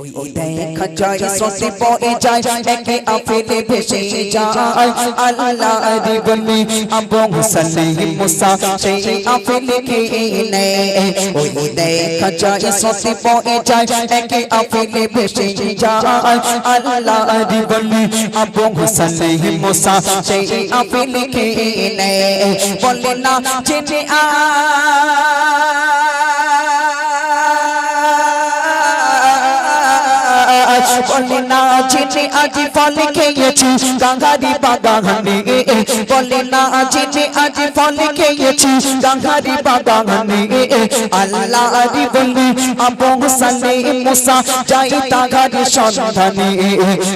ওই দেখা যায় সসে বয়ে যায় একে আফেলে ভেসে যায়। আল্লাহ রিবনি আবু সালে মুসা সেই আফেলে খেয়ে নেয় ওই দেখা যায় সসে বয়ে যায় একে আফেলে ভেসে যায়। আল্লাহ রিবনি আবু সালে মুসা সেই আফেলে খেয়ে নেয় বলে না জেনে আ জেনে আজ ফল খেয়েছি, গাঙ্গারি বাগানে বলে না জেনে আজ ফল খেয়েছি, গাঙ্গারি বাগানে আল্লাহ রি বলি আবু সালে মুসা যাই তাগারি সন্ধানে।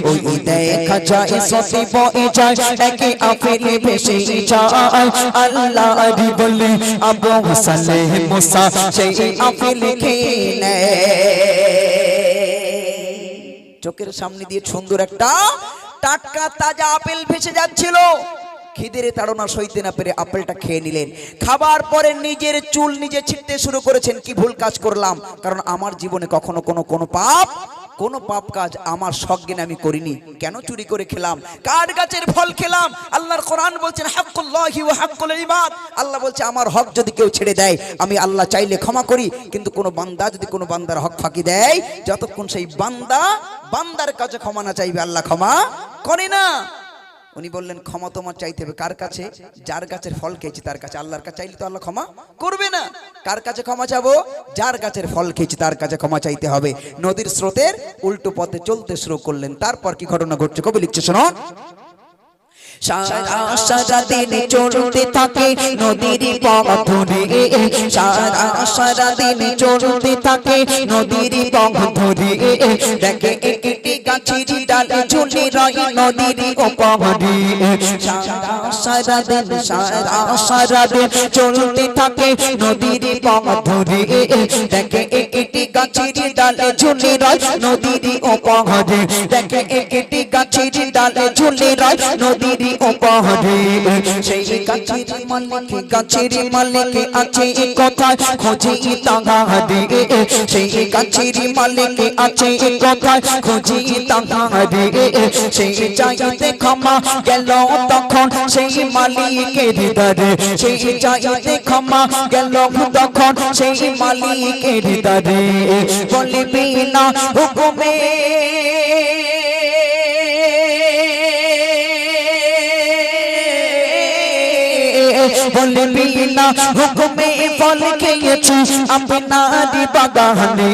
ওই দেখা যায়, সতে বয়ে যায়, একে আফেলে ভেসে যায়। আল্লাহ রি বলি আবু সালে মুসা সেই আফেলে খেয়ে নেয় চোখের সামনে দিয়ে সুন্দর একটা টাটকা তাজা আপেল ভেসে যাচ্ছিল। খিদের তাড়না সইতে না পেরে আপেলটা খেয়ে নিলেন। খাবার পরে নিজের চুল নিজে ছিটতে শুরু করেছেন। কি ভুল কাজ করলাম? কারণ আমার জীবনে কখনো কোনো কোনো পাপ কোনো পাপ কাজ আমার সজ্ঞানে আমি করিনি। কেন চুরি করে খেলাম? কার গাছের ফল খেলাম? আল্লাহর কোরআন বলছেন আল্লাহ বলছে, আমার হক যদি কেউ ছেড়ে দেয়, আমি আল্লাহ চাইলে ক্ষমা করি, কিন্তু কোনো বান্দা যদি কোনো বান্দার হক ফাঁকি দেয়, যতক্ষণ সেই বান্দা, বান্দার কাছে ক্ষমা না চাইবে, আল্লাহ ক্ষমা করে না। উনি বললেন, ক্ষমা তোমার চাইতে হবে। কার কাছে? যার গাছের ফল খেয়েছি তার কাছে। আল্লাহর কাছে চাইলে তো আল্লাহ ক্ষমা করবে না। কার কাছে ক্ষমা চাবো? যার গাছের ফল খেয়েছি তার কাছে ক্ষমা চাইতে হবে। নদীর স্রোতের উল্টো পথে চলতে শুরু করলেন। তারপর কি ঘটনা ঘটছে কবি লিখছে, শোনো। সারা সারা দিন চলতে থাকে নদীর পথ ধরে। সারা সারা দিন চলতে থাকে নদীর পথ ধরে। দেখে একটি গাছের ডালে ঝুলে রয় নদীর উপরে সারা সারা দিন সারা সারা দিন চলতে থাকে নদীর পথ ধরে। দেখে একটি গাছের ডালে ঝুলে রয় নদীর উপরে দেখে একটি গাছের ডালে ঝুলে রয় নদীর উপহারে সেই গাছের মালিক গাছের মালিক আছে কথায় খোঁজে তাহারে। সেই গাছের মালিক আছে কথায় খোঁজে তাহারে। সেই চাইতে ক্ষমা গেল তখন সেই মালিকের দারে সেই চাইতে ক্ষমা গেল তখন সেই মালিকের দারে বলবি না, হুকুমে। বলবি না হুকুমে ফল খেয়েছি। আপনারি বাগানে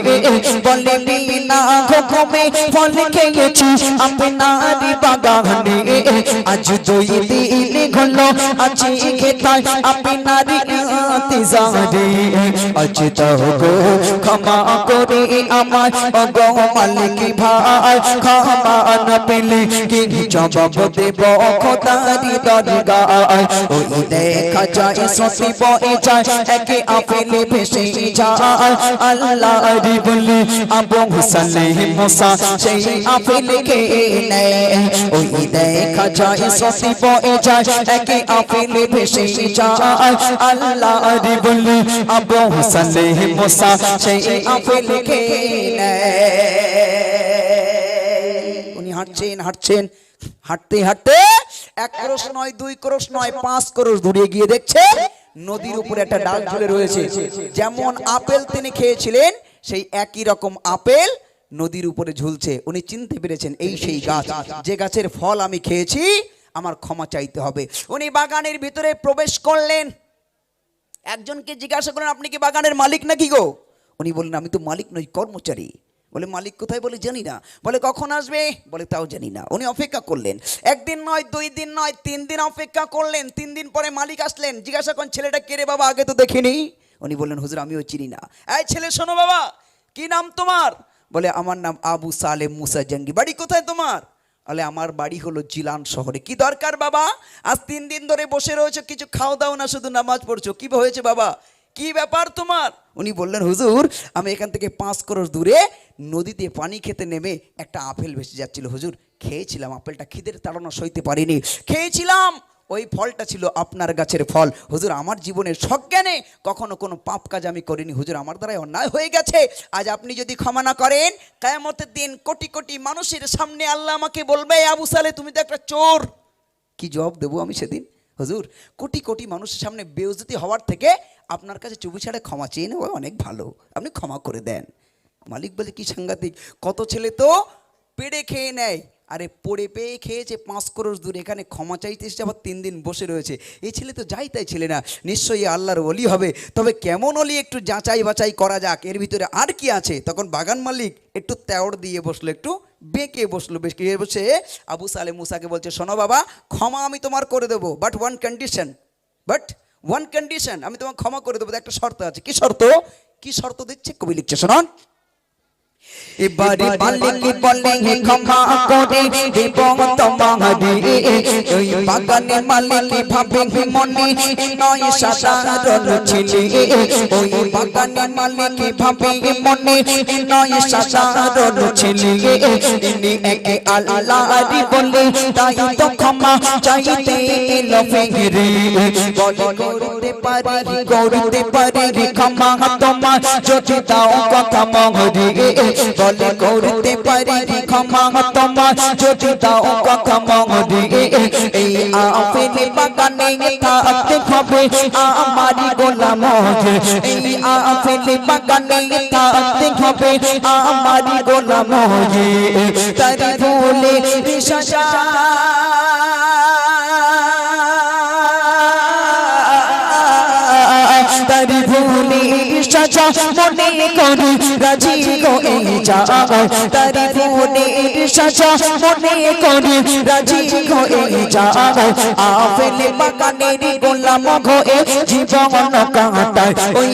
বলবি না হুকুমে ফল খেয়েছি। আপনারি বাগানে আজ দুই দিন হলো, আজ খেতায় আপনারি ইন্তজারে। আজ তাও গো ক্ষমা করে আমার গো মালিক ভাই, ক্ষমা না পেলে কি জবাব দেব খোদারি দরগায়? ওই দেখা যায় সতি বয়ে যায় একে আপেলে ভেসে যায় আল্লাহ রি বলি আবু সালে মুসা সেই আপেলে খেয়ে নেয় ওই দেখা যায় সতি বয়ে যায় একে আপেলে ভেসে যায় আল্লাহ রি বলি আবু সালে মুসা সেই আপেলে খেয়ে নেয় উনি হাঁটছেন হাঁটছেন হাঁটতে হাঁটতে এক ক্রোশ নয়, দুই ক্রোশ নয়, পাঁচ ক্রোশ দূরে গিয়ে দেখছে নদীর উপরে একটা ডাল ঝুলে রয়েছে। যেমন আপেল তিনি খেয়েছিলেন, সেই একই রকম আপেল নদীর উপরে ঝুলছে। উনি চিনতে পেরেছেন, এই সেই গাছ, যে গাছের ফল আমি খেয়েছি, আমার ক্ষমা চাইতে হবে। উনি বাগানের ভিতরে প্রবেশ করলেন। একজনকে জিজ্ঞাসা করলেন, আপনি কি বাগানের মালিক নাকি গো? উনি বললেন, আমি তো মালিক নই, কর্মচারী। বলে, মালিক কোথায়? বলে, জানি না। বলে, কখন আসবে? বলে, তাও জানি না। উনি অপেক্ষা করলেন। একদিন নয়, দুই দিন নয়, তিন দিন অপেক্ষা করলেন। তিন দিন পরে মালিক আসলেন। জিজ্ঞাসা করেন, ছেলেটা কে রে বাবা? আগে তো দেখিনি। উনি বললেন, হুজুর, আমিও চিনি না। এই ছেলে, শোনো বাবা, কি নাম তোমার? বলে, আমার নাম আবু সালেম মুসা জঙ্গি। বাড়ি কোথায় তোমার? বলে, আমার বাড়ি হলো জিলান শহরে। কি দরকার বাবা? আজ তিন দিন ধরে বসে রয়েছে, কিছু খাও দাও না, শুধু নামাজ পড়ছো। কি হয়েছে বাবা? কি ব্যাপার তোমার? উনি বললেন, হুজুর, আমি এখান থেকে পাঁচ করোশ দূরে নদীতে পানি খেতে নেমে একটা আপেল ভেসে যাচ্ছিল। হুজুর, খেয়েছিলাম আপেলটা, খিদের তাড়না সইতে পারিনি। খেয়েছিলাম, ওই ফলটা ছিল আপনার গাছের ফল। হুজুর, আমার জীবনের সজ্ঞানে কখনো কোনো পাপ কাজ আমি করিনি। হুজুর, আমার দ্বারাই অন্যায় হয়ে গেছে। আজ আপনি যদি ক্ষমা না করেন, কায়ামতের দিন কোটি কোটি মানুষের সামনে আল্লাহ আমাকে বলবে, আবু সালে, তুমি তো একটা চোর। কি জবাব দেবো আমি সেদিন? হুজুর, কোটি কোটি মানুষের সামনে বেউজতি হওয়ার থেকে আপনার কাছে চুপি ছাড়া ক্ষমা চেয়ে নেওয়া অনেক ভালো। আপনি ক্ষমা করে দেন। মালিক বলে, কি সাংঘাতিক। কত ছেলে তো পেড়ে খেয়ে নেয়। আরে, পড়ে পেয়ে খেয়েছে পাঁচ করোশ দূর। এখানে ক্ষমা চাইতে এসে আবার তিন দিন বসে রয়েছে। এই ছেলে তো যাই তাই ছেলে না। নিশ্চয়ই আল্লাহর অলি হবে। তবে কেমন অলি একটু যাচাই বাছাই করা যাক। এর ভিতরে আর কি আছে? তখন বাগান মালিক একটু তেওড় দিয়ে বসল, একটু বেঁকে বসল। বেশ বসে আবু সালে মুসাকে বলছে, শোনো বাবা, ক্ষমা আমি তোমার করে দেবো but one condition but one condition আমি তোমাকে ক্ষমা করে দেবো একটা শর্ত আছে। কি শর্ত? কি শর্ত দিচ্ছে? কবি লিখছে, শোনান। এবারে মালিক বলে ক্ষমা করে দেব তোমারে ওই বাগানে মালিক ভাবে মনে নয় সাধারণ ছেলে ওই বাগানে মালিক ভাবে মনে নয় সাধারণ ছেলে ইনি একে আল্লাহরি বলে তাই তো ক্ষমা চাইতে এলো ফেরে বলে করতে পারি করতে পারি ক্ষমা তোমার যদি দাও কথা মহরে বলে করতে পারি, ক্ষমা তোমার যদি দাও কথা মহরে এই আপেলে বাগানে থাকতে হবে আমারি গোলাম। এই আপেলে বাগানে থাকতে হবে আমারি গোলাম। তারি ভুলে রিসা ভুলে সাজা মনে করি রাজি গো এই যা তারি ভুলে সাজা মনে করি রাজি গো এই যা আফেলে বাগানের গোলাম এ জীবন কাঁটায়। ওই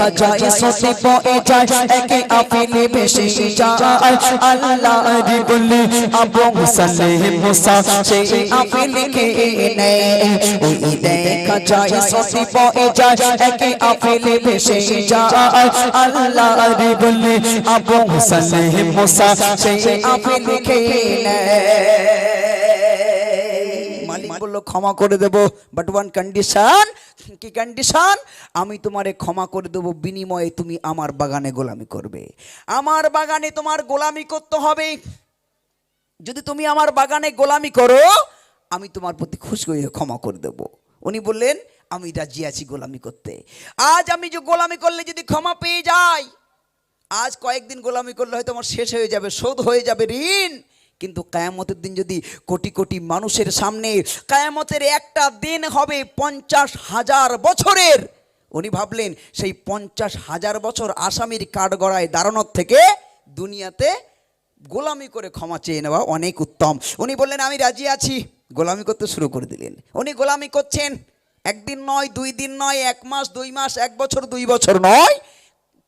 দেখা যায় সতে পয়ে যায় একে আফেলে বেশি যায় আল্লাহ রি বলি আবু সালে মুসা সেই আফেলে কে নেয় ওই দেখা যায় সতে পয়ে যায় একে আফেলে বেশি যায় আল্লাহ রি বলি আবু সালে মুসা সেই আফেলে কে নেয় মালিক বলল ক্ষমা করে দেব। বাট ওয়ান কন্ডিশন কি কন্ডিশন আমি তোমারে ক্ষমা করে দেবো, বিনিময়ে তুমি আমার বাগানে গোলামি করবে। আমার বাগানে তোমার গোলামি করতে হবে। যদি তুমি আমার বাগানে গোলামি করো, আমি তোমার প্রতি খুশি হয়ে ক্ষমা করে দেব। উনি বললেন, আমি রাজি আছি গোলামি করতে। আজ আমি যে গোলামি করলে যদি ক্ষমা পেয়ে যাই, আজ কয়েকদিন গোলামি করলে হয়তো আমার শেষ হয়ে যাবে, শোধ হয়ে যাবে ঋণ। কিন্তু কায়ামতের দিন যদি কোটি কোটি মানুষের সামনে কায়ামতের একটা দিন হবে পঞ্চাশ হাজার বছরের, উনি ভাবলেন সেই পঞ্চাশ হাজার বছর আসামির কাঠগড়ায় দাঁড়ানোর থেকে দুনিয়াতে গোলামি করে ক্ষমা চেয়ে নেওয়া অনেক উত্তম। উনি বললেন, আমি রাজি আছি। গোলামি করতে শুরু করে দিলেন। উনি গোলামি করছেন, একদিন নয়, দুই দিন নয়, এক মাস, দুই মাস, এক বছর, দুই বছর নয়।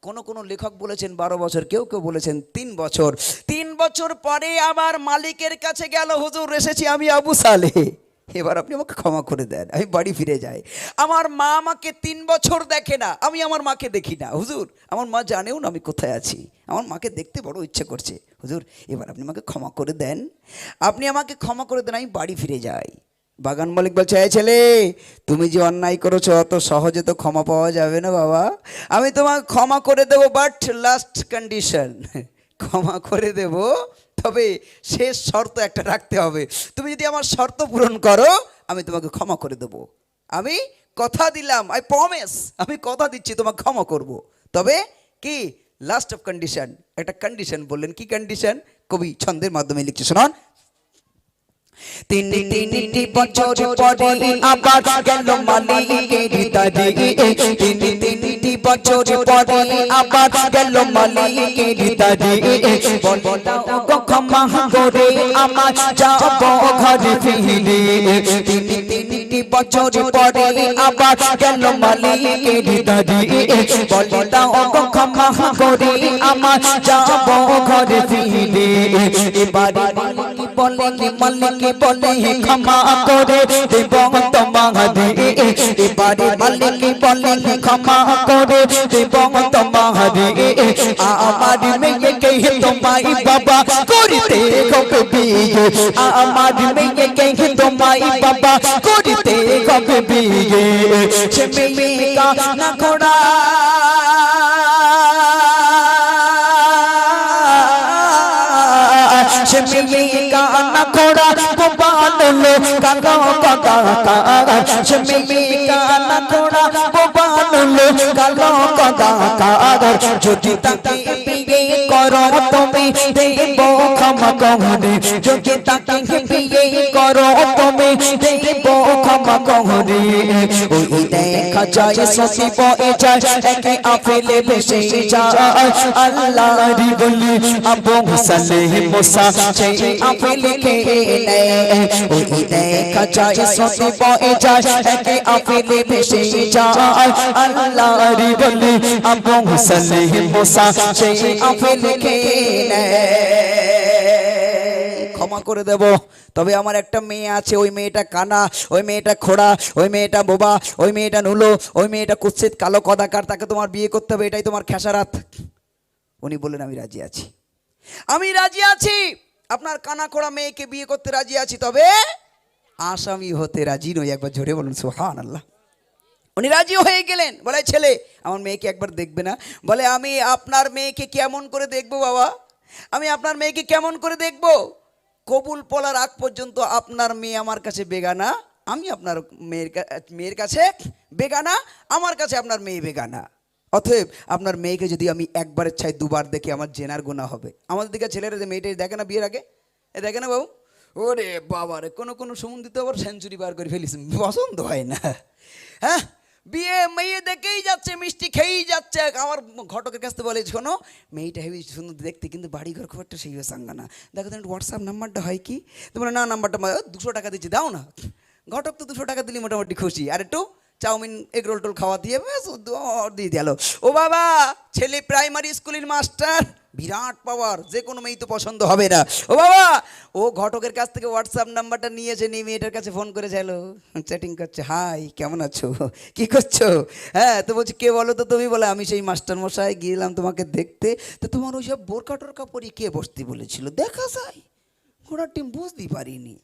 কোন কোন লেখক বলেছেন, বারো বছর। কেউ কেউ বলেছেন, তিন বছর। তিন বছর পরে আমার মালিকের কাছে গেল, হুজুর, এসেছি আমি আবু সালে। এবার আপনি আমাকে ক্ষমা করে দেন, আমি বাড়ি ফিরে যাই। আমার মা আমাকে তিন বছর দেখে না, আমি আমার মাকে দেখি না। হুজুর, আমার মা জানেও না আমি কোথায় আছি। আমার মাকে দেখতে বড় ইচ্ছে করছে। হুজুর, এবার আপনি আমাকে ক্ষমা করে দেন। আপনি আমাকে ক্ষমা করে দেন, আমি বাড়ি ফিরে যাই। বাগান মালিক বলছে, এই ছেলে, তুমি যে অন্যায় করেছ, অত সহজে তো ক্ষমা পাওয়া যাবে না বাবা। আমি তোমাকে ক্ষমা করে দেবো বাট লাস্ট কন্ডিশন ক্ষমা করে দেব। তবে শেষ শর্ত একটা রাখতে হবে। তুমি যদি আমার শর্ত পূরণ করো, আমি তোমাকে ক্ষমা করে দেব। আমি কথা দিলাম আই প্রমিস আমি কথা দিচ্ছি, তোমাকে ক্ষমা করব। তবে কি? লাস্ট অফ কন্ডিশন একটা কন্ডিশন বললেন। কি কন্ডিশন কবি ছন্দের মাধ্যমে লিখছে, শোনান। তিন তিনটি বছর পরে আবার গেল মালিকের দাদি তিন তিনটি বছর পরে আবার গেল মালিকের দাদি ক্ষমা করে আমার যাব ঘরে ফিরে তিন তিনটি বছর পরে আবার গেল মালিকের দাদি বলো ক্ষমা করে আমার যাব ঘরে ফিরে এবারে বলে মালিক বলে, ক্ষমা করে দেব তোমারে এবারে মালিক বলে, ক্ষমা করে দেব তোমারে আমার মেয়েকে তোমাই বাবা করিতে হবে বিয়ে আমার মেয়েকে তোমাই বাবা করিতে হবে বিয়ে সে মেয়ে না ঘোড়া কানা ঘোড়া বোবানলো কাকা কাকা কাকা যদি তাকে করো তুমি দেব ক্ষমা কহরে যদি তাকে বিয়ে করো তুমি দেব ক্ষমা কহরে ওই দেখা যায় সসি বয়ে যায়, একে আফেলে ভেসে যায়। আল্লাহরি বলি, আবু সালেহ মুসা সেই আফেলে খেয়ে নেয়। ওই দেখা যায় সসি বয়ে যায়, একে আফেলে ভেসে যায়। আল্লাহরি বলি, আবু সালেহ মুসা সেই আফেলে ক্ষমা করে দেব। তবে আমার একটা মেয়ে আছে, ওই মেয়েটা কানা, ওই মেয়েটা খোড়া, ওই মেয়েটা বোবা, ওই মেয়েটা নুলো, ওই মেয়েটা কুৎসিত কালো কদাকার, তাকে তোমার বিয়ে করতে হবে, এটাই তোমার খেসারাত। উনি বললেন, আমি রাজি আছি। আমি রাজি আছি। আপনার কানা খোড়া মেয়েকে বিয়ে করতে রাজি আছি, তবে আসামি হতে রাজি নই। একবার জোরে বলুন সুহান আল্লাহ উনি রাজি হয়ে গেলেন। বলে, ছেলে, আমার মেয়েকে একবার দেখবে না। বলে, আমি আপনার মেয়েকে কেমন করে দেখব বাবা? আমি আপনার মেয়েকে কেমন করে দেখব? কবুল পলার আগ পর্যন্ত আপনার মেয়ে আমার কাছে বেগানা, আমি আপনার মেয়ের মেয়ের কাছে বেগানা, আমার কাছে আপনার মেয়ে বেগানা। অতএব আপনার মেয়েকে যদি আমি একবারের ছাই দুবার দেখি আমার জেনার গোনা হবে। আমাদের দিকে ছেলেরা যে মেয়েটা দেখে না বিয়ের আগে? এ দেখে না বাবু? ওরে বাবারে, কোনো কোনো সম্বন্ধিত আবার সেঞ্চুরি বার করে ফেলিস পছন্দ হয় না। হ্যাঁ? বিয়ে মেয়ে দেখেই যাচ্ছে, মিষ্টি খেয়েই যাচ্ছে। আমার ঘটকের কাছ থেকে বলে, শোনো, মেয়েটা হেবি সুন্দর দেখতে, কিন্তু বাড়ি ঘর খুব একটা সেই সাঙ্গা না। দেখো তো হোয়াটসঅ্যাপ নাম্বারটা হয় কি? তোমরা না নাম্বারটা দুশো টাকা দিচ্ছি, দাও না। ঘটক তো দুশো টাকা দিলে মোটামুটি খুশি। আর একটু চাউমিন, এগ রোল টোল খাওয়া দিয়ে দিয়ে দিল। ও বাবা, ছেলে প্রাইমারি স্কুলের মাস্টার বিরাট পাওয়ার যে কোনো মেয়ে তো পছন্দ হবে না। ও বাবা, ও ঘটকের কাছ থেকে হোয়াটসঅ্যাপ নাম্বারটা নিয়েছে নিয়ে মেয়েটার কাছে ফোন করে চাইলো চ্যাটিং করছে হাই কেমন আছো? কি করছ? হ্যাঁ তো বলছি, কে বলো তো তুমি? বলে, আমি সেই মাস্টার মশাই, গিয়েলাম তোমাকে দেখতে। তো তোমার ওই সব বোরকা টোরকা পরি কে বসতে বলেছিল? দেখা যায়। ঘোড়ার টিম বুঝতেই পারিনি।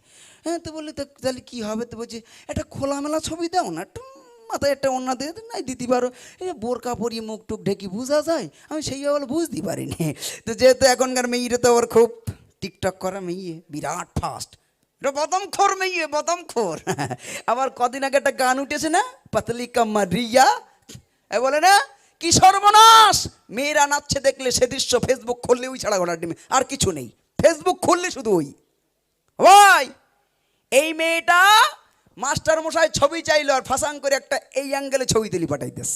হ্যাঁ তো বললি, তো তাহলে কী হবে? তো বলছি, একটা খোলামেলা ছবি দাও না। একটু মাথায় একটা অন্য দিয়ে নাই দিতে পারো এই বোরকা পরিয়ে মুখ টুক ঢেকে বোঝা যায়? আমি সেইভাবে বলে বুঝতেই পারিনি। তো যেহেতু এখনকার মেয়েরা তো আবার খুব টিকটক করা মেয়ে, বিরাট ফাস্ট এটা বদম খোর মেয়ে বদম খোর আবার কদিন আগে একটা গান উঠেছে না? পাতলি কাম্মা রিয়া এ বলে না? কি সর্বনাশ! মেয়েরা নাচছে দেখলে সে দৃশ্য ফেসবুক খুললে ওই ছাড়া ঘোড়ার ডিমে। আর কিছু নেই। ফেসবুক খুললে শুধু ওই। ভাই, এই মেয়েটা মাস্টার মশাই ছবি চাইলো আর ফাঁসাং করে একটা এই অ্যাঙ্গেলে ছবি তুলি পাঠাইতেস।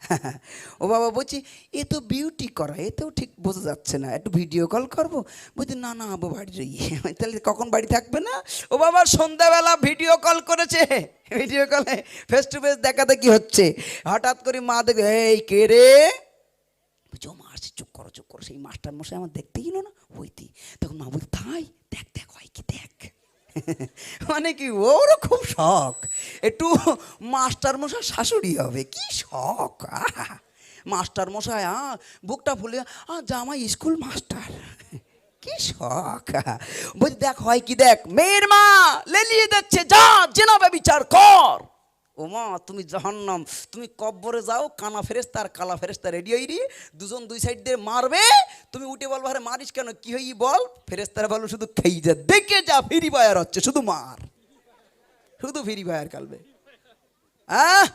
ও বাবা, বলছি, এ তো বিউটি করা এতেও ঠিক বোঝা যাচ্ছে না, একটু ভিডিও কল করব? বলছি, না না আবু বাড়ি যাই। তাহলে কখন বাড়ি থাকবে না? ও বাবা, সন্ধ্যাবেলা ভিডিও কল করেছে। ভিডিও কলে ফেস টু ফেস দেখা দেখি হচ্ছে? হঠাৎ করে মা দেখে, এই, কে রে? বলছি মা আসছে, চুপ করো চুপ করো। সেই মাস্টার মশাই আমার দেখতে গেল না? ওইটি তখন মা বলছে তাই দেখ দেখ, হয় কি, দেখ। মানে কি, ওরও খুব শখ একটু মাস্টার মশাই শাশুড়ি হবে, কি শখ! মাস্টার মশাই আ, বুকটা ফুলে, আ, জামাই স্কুল মাস্টার কি শখ! বলছি, দেখ, হয় কি, দেখ, মেয়ের মা লেলিয়ে দেখছে যা জেনাবে বিচার কর ও মা, তুমি জাহান্নাম, তুমি কব্বরে যাও, কানা ফেরেস্তা আর কালা ফেরেস্তা রেডি হই রে দুজন দুই সাইড দিয়ে মারবে, তুমি উঠে বলব, আরে মারিস কেন? কি হই বল? ফেরেস্তারা বলো শুধু খেই যা, দেখে যা, ফিরি বায়ার হচ্ছে, শুধু মার, শুধু ফিরি বায়ার কালবে। আহ!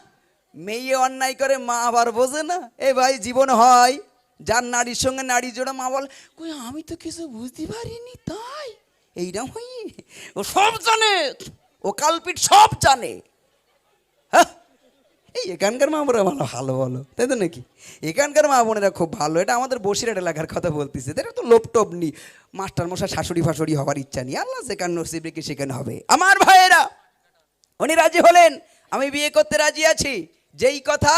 মেয়ে অন্যায় করে মা আবার বোঝে না। এ ভাই, জীবন হয়, যার নারীর সঙ্গে নারী জোড়া, মা বল, কই, আমি তো কিছু বুঝতে পারিনি তাই। এইরকম হই ও সব জানে, ও কালপিট সব জানে। হ্যাঁ? এই এখানকার মা বোনেরা ভালো ভালো তাই তো নাকি? এখানকার মা বোনেরা খুব ভালো, এটা আমাদের বসিরহাট এলাকার কথা বলতেছে, এটা তো লোপটপ নি মাস্টার মশাই, শাশুড়ি ফাশুড়ি হওয়ার ইচ্ছা নেই, আল্লাহ সেখানে নসিব রেখে সেখানে হবে। আমার ভাইয়েরা, উনি রাজি হলেন, আমি বিয়ে করতে রাজি আছি, যেই কথা,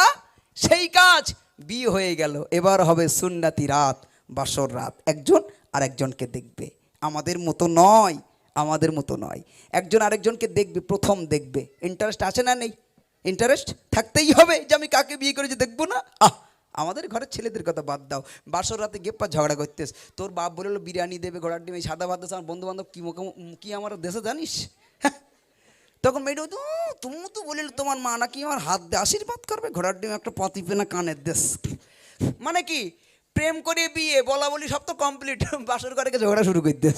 সেই কাজ, বিয়ে হয়ে গেল, এবার হবে সুন্নাতি রাত, বাসর রাত, একজন আর একজনকে দেখবে, আমাদের মতো নয়, আমাদের মতো নয়, একজন আরেকজনকে দেখবে, প্রথম দেখবে ইন্টারেস্ট আছে না নেই? ইন্টারেস্ট থাকতেই হবে যে আমি কাকে বিয়ে করেছি দেখব না? আহ আমাদের ঘরের ছেলেদের কথা বাদ দাও। বাসর রাতে গেপ্পা ঝগড়া করতেস। তোর বাপ বলল বিরিয়ানি দেবে ঘোড়ার ডিম সাদা ভাত আমার বন্ধু বান্ধব কি মুখে কি আমার দেশে জানিস? হ্যাঁ। তখন মেয়েটা বলতো, তুমি তো বলিল তোমার মা নাকি আমার হাত দিয়ে আশীর্বাদ করবে ঘোড়ার ডিম একটা পাতি পেনা কানের দেশ। মানে কি? প্রেম করে বিয়ে বলা বলি সব তো কমপ্লিট বাসর ঘরে ঝগড়া শুরু করে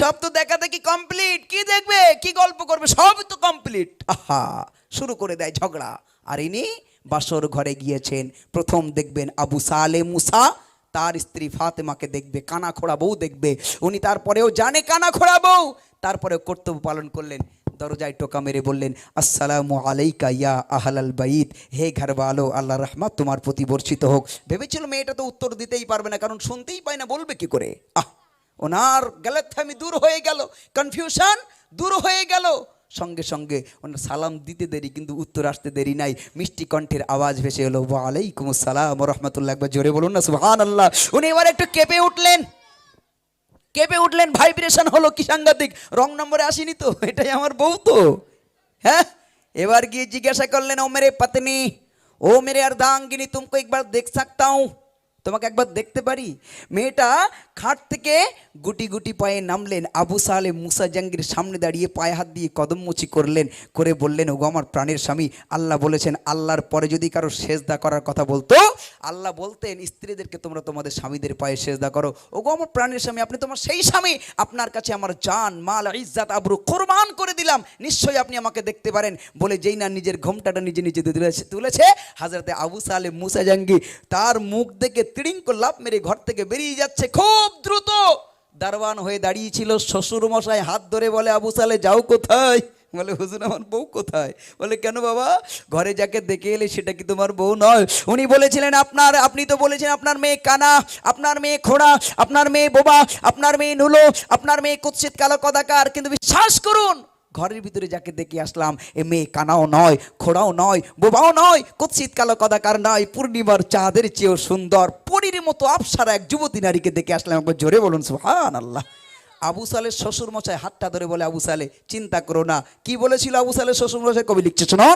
সব তো দেখা দেখি কমপ্লিট কি দেখবে? কি গল্প করবে? সব তো কমপ্লিট আহা! শুরু করে দেয় ঝগড়া। আর ইনি বাসর ঘরে গিয়েছেন। প্রথম দেখবেন আবু সালে মুসা, তার স্ত্রী ফাতেমাকে দেখবে কানা খোড়া বউ দেখবে। উনি তারপরেও জানে কানা খোড়া বউ। তারপরেও কর্তব্য পালন করলেন। দরজায় টোকা মেরে বললেন, আসসালামু আলাইকা ইয়া আহলাল বাইত। হে ঘরওয়ালো আল্লাহ রহমাত তোমার প্রতি বর্ষিত হোক। ভেবেছিল মেয়েটা তো উত্তর দিতেই পারবে না, কারণ শুনতেই পায় না, বলবে কি করে? আহ! ওনার গালাথামি দূর হয়ে গেল, কনফিউশন দূর হয়ে গেল। সঙ্গে সঙ্গে ওনার সালাম দিতে দেরি, কিন্তু উত্তর আসতে দেরি নাই। মিষ্টি কণ্ঠের আওয়াজ ভেসে এলো, ওয়ালাইকুম আসসালাম রহমতুল্লাহ। একবার জোরে বলুন না সুহান আল্লাহ উনি এবার একটু কেঁপে উঠলেন। কেঁপে উঠলেন, ভাইব্রেশন হলো কি সাংঘাতিক? রং নম্বরে আসিনি তো, এটাই আমার বউ তো। হ্যাঁ? এবার গিয়ে জিজ্ঞাসা করলেন, ও মেরে পত্নী, ও মেরে আর দাঙ্গিনি তুমি একবার দেখ সকতা তোমাকে একবার দেখতে পারি? মেয়েটা খাট থেকে গুটি গুটি পায়ে নামলেন, আবু সালে মুসা জাঙ্গির সামনে দাঁড়িয়ে পায়ে হাত দিয়ে কদমমুচি করলেন, করে বললেন, ওগো আমার প্রাণের স্বামী। আল্লাহ বলেছেন, আল্লাহর পরে যদি কারও সেজদা করার কথা বলতো, আল্লাহ বলতেন, স্ত্রীদেরকে তোমরা তোমাদের স্বামীদের পায়ে সেজদা করো। ওগো আমার প্রাণের স্বামী, আপনি তোমার সেই স্বামী? আপনার কাছে আমার জান, মাল, ইজ্জাত, আবরু কোরবান করে দিলাম। নিশ্চয়ই আপনি আমাকে দেখতে পারেন। বলে যেই না নিজের ঘোমটাটা নিজে নিজে তুলেছে তুলেছে, হাজরতে আবু সালে মুসা জাঙ্গি তার মুখ দেখে তিড়িঙ্ক লাভ মেরে ঘর থেকে বেরিয়ে যাচ্ছে। খুব দ্রুত দারওয়ান হয়ে দাঁড়িয়েছিল। শ্বশুর মশাই হাত ধরে বলে, আবু সালে, যাও কোথায়? বলে, হুজুর, আমার বউ কোথায়? বলে, কেন বাবা? ঘরে যাকে দেখে এলে সেটা কি তোমার বউ নয়? উনি বলেছিলেন, আপনার, আপনি তো বলেছেন আপনার মেয়ে কানা, আপনার মেয়ে খোড়া, আপনার মেয়ে বোবা, আপনার মেয়ে নুলো, আপনার মেয়ে কুৎসিত কালো কদাকার। কিন্তু বিশ্বাস করুন ঘরের ভিতরে যাকে দেখে আসলাম, এ মেয়ে কানাও নয়, খোড়াও নয়, বোবাও নয় কুৎসিতকাল কদাকার নয়, পূর্ণিমার চাঁদের চেয়েও সুন্দর, পরীর মতো আপসারা এক যুবতী নারীকে দেখে আসলাম। একবার জোরে বলুন সুহান আল্লাহ আবু সালের শ্বশুর মশাই হাতটা ধরে বলে, আবু সালে, চিন্তা করো না। কি বলেছিল আবু সালের শ্বশুর মশাই কবি লিখছে শোনো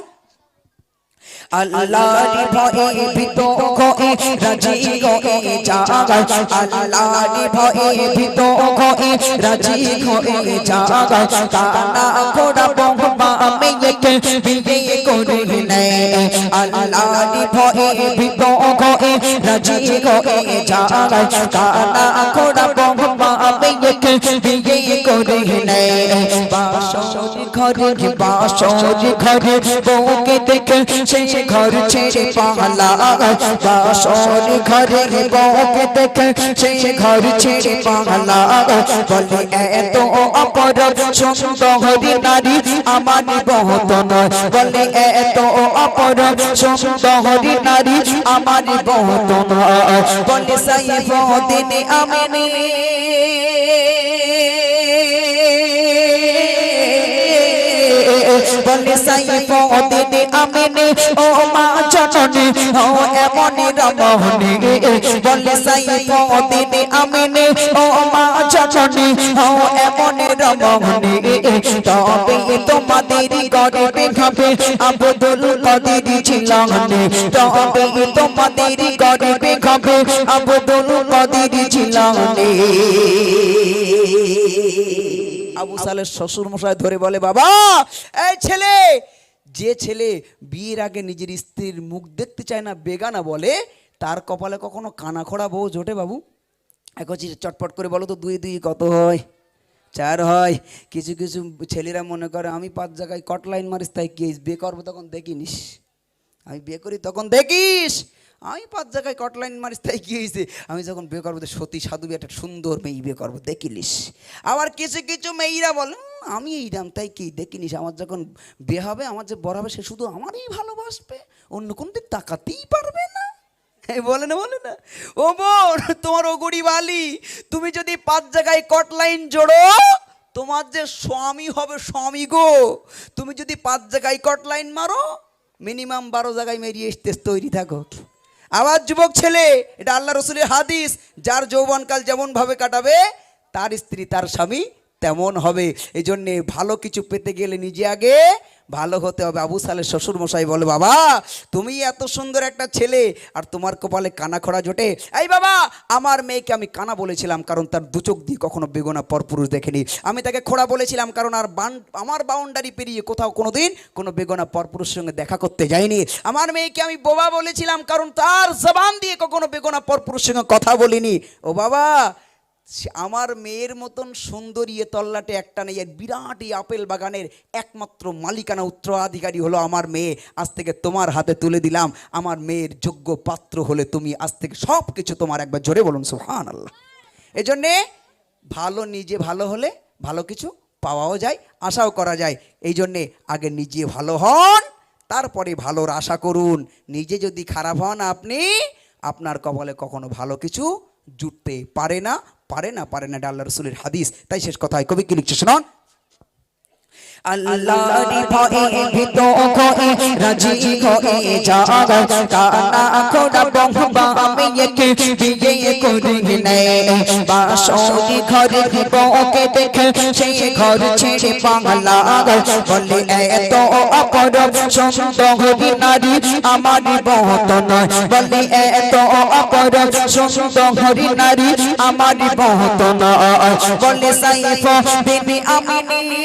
আল্লাহর ভয়ে ভীত হয়ে রাজি হয়ে জাগায় আল্লাহর ভয়ে ভীত হয়ে রাজি হয়ে জাগায় কানা ঘোড়া বহবা মেয়েকে বিয়ে করে নেয়। আল্লাহর ভয়ে ভীত হয়ে রাজি হয়ে জাগায় কানা ঘোড়া বহবা মেয়েকে বিয়ে করে নেয়। বাসর ঘরে বাসর ঘরে, বউকে দেখে সেই ঘর ছেড়ে পালা। বাসর ঘরে বউকে দেখে সেই ঘর ছেড়ে পালা। বলে, এত অপরাধ, সুন্দরী নারী আমার বহুত নয়। বলে, এত অপরাধ, সুন্দরী নারী আমার বহুত নয়। বলে, সাইফ, দিনে আমি বলে সাইফ দিনে আমিনে, ও মা জননী, ও এমন রমণী। বলে সাইফ দিনে আমিনে, ও মা জননী, ও এমন রমণী। তবে তোমাদের গরিবে খাবে আব্দুল কাদের জিলানি তবে তোমাদের গরিবে খাবে আব্দুল কাদের জিলানি আবু সালের শ্বশুর মশাই ধরে বলে বাবা এই ছেলে যে ছেলে বিয়ের আগে নিজের স্ত্রীর মুখ দেখতে চায় না বেগানা বলে তার কপালে কখনো কানা খোড়া বউ জোটে বাবু? এখন চটপট করে বলো তো দুই দুই কত হয়? চার হয়। কিছু কিছু ছেলেরা মনে করে আমি পাঁচ জায়গায় কট লাইন মারিস তাই কি বিয়ে করব তখন দেখিনিস। আমি বিয়ে করি তখন দেখিস। আমি পাঁচ জায়গায় কটলাইন মারিস তাই কি হয়েছে? আমি যখন বিয়ে করব সতী সাধু একটা সুন্দর মেয়ে বিয়ে করব দেখিলিস? আবার কিছু কিছু মেয়েরা বলে "উম, আমি এইরাম তাই কি? দেখিনিস আমার যখন বিয়ে হবে আমার যে বড় হবে সে শুধু আমারই ভালোবাসবে অন্য কোন দিক তাকাতেই পারবে না। এই বলে না বলে না। ও বোন তোমার ওগুড়ি বালি তুমি যদি পাঁচ জায়গায় কটলাইন জোড়ো তোমার যে স্বামী হবে স্বামী গো তুমি যদি পাঁচ জায়গায় কটলাইন মারো মিনিমাম বারো জায়গায় মেরিয়ে স্টেজ তৈরি থাকো। আবার যুবক ছেলে, এটা আল্লাহ রসুলের হাদিস, যার যৌবনকাল যেমনভাবে কাটাবে, তার স্ত্রী, তার স্বামী তেমন হবে। এই জন্যে ভালো কিছু পেতে গেলে নিজে আগে ভালো হতে হবে। আবু সালের শ্বশুর মশাই বলে, বাবা, তুমি এত সুন্দর একটা ছেলে আর তোমার কপালে কানা খোড়া জোটে। এই বাবা, আমার মেয়েকে আমি কানা বলেছিলাম, কারণ তার দুচোখ দিয়ে কখনো বেগোনা পরপুরুষ দেখেনি। আমি তাকে খোড়া বলেছিলাম, কারণ আর বান, আমার বাউন্ডারি পেরিয়ে কোথাও কোনো দিন কোনো বেগোনা পরপুরুষের সঙ্গে দেখা করতে যায়নি আমার মেয়েকে আমি বোবা বলেছিলাম, কারণ তার জবান দিয়ে কখনো বেগোনা পরপুরুষের সঙ্গে কথা বলিনি। ও বাবা আমার মেয়ের মতন সুন্দরী এ তল্লাটে একটা নেই বিরাট এই আপেল বাগানের একমাত্র মালিকানা উত্তরাধিকারী হলো আমার মেয়ে। আজ থেকে তোমার হাতে তুলে দিলাম। আমার মেয়ের যোগ্য পাত্র হলে তুমি আজ থেকে সব কিছু তোমার একবার জোরে বলুন সুহান আল্লাহ এই জন্যে ভালো নিজে ভালো হলে ভালো কিছু পাওয়াও যায়, আশাও করা যায়। এই জন্যে আগে নিজে ভালো হন, তারপরে ভালোর আশা করুন। নিজে যদি খারাপ হন আপনি, আপনার কপালে কখনো ভালো কিছু জুটতে পারে না। পারে না পারে না ডাল্লা রসুলের হাদিস। তাই শেষ কথায় কবি কি লিখছে? শোনান। আল্লাহরি ভয়ে ভীত হয়ে রাজি হয়ে যাও। কানা কোড়া বহবা মেয়েকে বিয়ে করে নেয় বাসরি ঘরে বউকে দেখে সেই ঘর ছেড়ে বাংলা বলে এত অপরব সুন্দরী নারী আমার বহত নয়। বলে এত অপরব সুন্দরী নারী আমার বহত নয়। বলে সাইফ বিবি আমিনী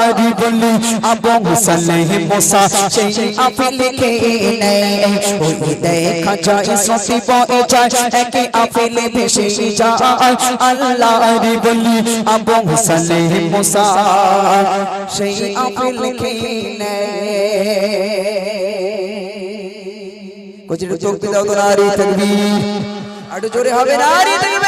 আল্লাহর বলি, আবু সালেহ মুসা, সেই আফেলে খেয়ে নেয়? ওই দেখা যায় সসিব এ যায়, একে আফেলে ভেসে যায়। আল্লাহর বলি, আবু সালেহ মুসা, সেই আফেলে খেয়ে নেয়? কোচির চোখ দাও তো নারী থাকবি একটু জোরে হবে নারী থাকবি